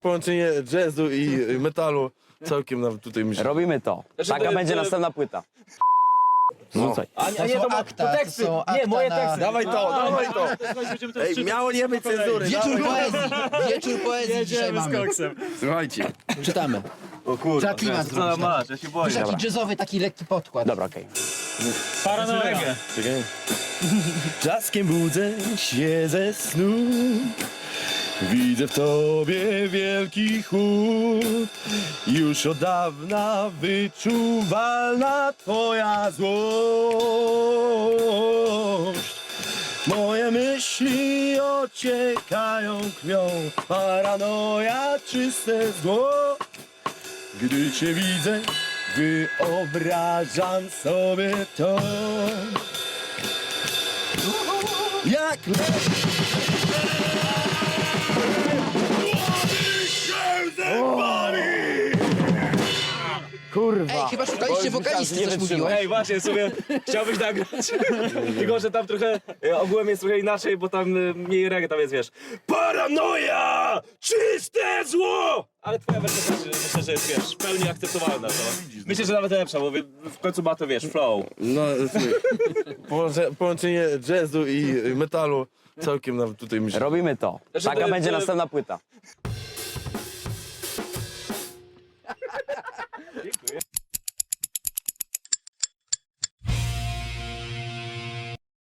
Połączenie jazzu i metalu całkiem nawet tutaj myślę. Robimy to. Taka będzie to- następna płyta. Rzucaj. A, To a nie, są to, ma- akta, to to teksty. są nie, akta moje na- teksty. Dawaj to, dawaj to! Ej, miało nie być cenzury. Wieczór dawaj. poezji, wieczór poezji dzisiaj Jedziemy z mamy. koksem. Słuchajcie. Czytamy. O kurwa. Trzeba klimat Co zrobić. masz, ja się boję. Taki jazzowy, taki lekki podkład. Dobra, okej. Paranoja. Czekaj. Czaskiem budzę się ze snu Widzę w tobie wielki chód Już od dawna wyczuwalna twoja złość. Moje myśli ociekają krwią Paranoja, czyste zło. Gdy cię widzę, wyobrażam sobie to. Jak leci Kurwa. Ej, chyba szukaliście wokalisty, nie coś mówiłeś. Ej, właśnie, sobie chciałbyś nagrać. Tylko, że tam trochę e, ogółem jest trochę inaczej, bo tam e, mniej reggae, tam jest, wiesz, paranoja! Czyste zło! Ale twoja wersja też e, myślę, że jest, wiesz, w pełni akceptowalna. To. Myślę, że nawet lepsza, bo wie- w końcu ma to, wiesz, flow. No, słuchaj, połącze, połączenie jazzu i metalu całkiem nawet tutaj myślę. Robimy to. Znaczy, Taka to- będzie to- następna płyta.